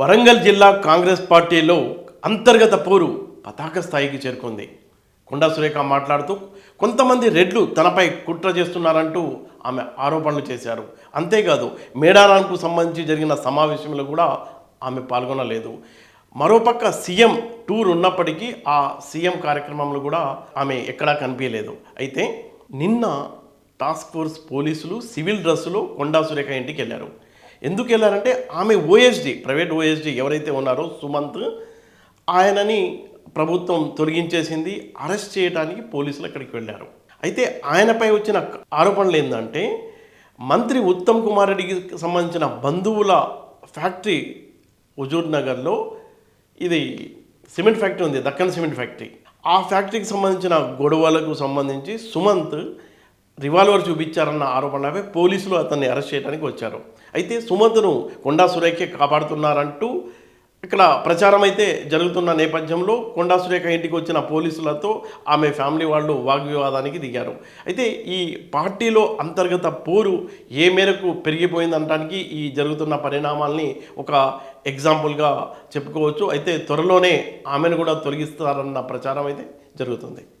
వరంగల్ జిల్లా కాంగ్రెస్ పార్టీలో అంతర్గత పోరు పతాక స్థాయికి చేరుకుంది. కొండా సురేఖ మాట్లాడుతూ కొంతమంది రెడ్లు తనపై కుట్ర చేస్తున్నారంటూ ఆమె ఆరోపణలు చేశారు. అంతేకాదు మేడారానికి సంబంధించి జరిగిన సమావేశంలో కూడా ఆమె పాల్గొనలేదు. మరోపక్క సీఎం టూర్ ఉన్నప్పటికీ ఆ సీఎం కార్యక్రమంలో కూడా ఆమె ఎక్కడా కనిపించలేదు. అయితే నిన్న టాస్క్ ఫోర్స్ పోలీసులు సివిల్ డ్రెస్సులో కొండా సురేఖ ఇంటికి వెళ్ళారు. ఎందుకు వెళ్ళారంటే ఆమె ఓఎస్డి ప్రైవేట్ ఓఎస్డి ఎవరైతే ఉన్నారో సుమంత్ ఆయనని ప్రభుత్వం తొలగించేసింది అరెస్ట్ చేయడానికి పోలీసులు అక్కడికి వెళ్ళారు. అయితే ఆయనపై వచ్చిన ఆరోపణలు ఏంటంటే మంత్రి ఉత్తమ్ కుమార్ రెడ్డికి సంబంధించిన బంధువుల ఫ్యాక్టరీ హుజూర్ నగర్లో ఇది సిమెంట్ ఫ్యాక్టరీ ఉంది దక్కన్ సిమెంట్ ఫ్యాక్టరీ. ఆ ఫ్యాక్టరీకి సంబంధించిన గొడవలకు సంబంధించి సుమంత్ రివాల్వర్ చూపించారన్న ఆరోపణలపై పోలీసులు అతన్ని అరెస్ట్ చేయడానికి వచ్చారు. అయితే సుమంత్ను కొండా సురేఖే కాపాడుతున్నారంటూ ఇక్కడ ప్రచారం అయితే జరుగుతున్న నేపథ్యంలో కొండా సురేఖ ఇంటికి వచ్చిన పోలీసులతో ఆమె ఫ్యామిలీ వాళ్ళు వాగ్వివాదానికి దిగారు. అయితే ఈ పార్టీలో అంతర్గత పోరు ఏ మేరకు పెరిగిపోయిందనడానికి ఈ జరుగుతున్న పరిణామాల్ని ఒక ఎగ్జాంపుల్గా చెప్పుకోవచ్చు. అయితే త్వరలోనే ఆమెను కూడా తొలగిస్తారన్న ప్రచారం అయితే జరుగుతుంది.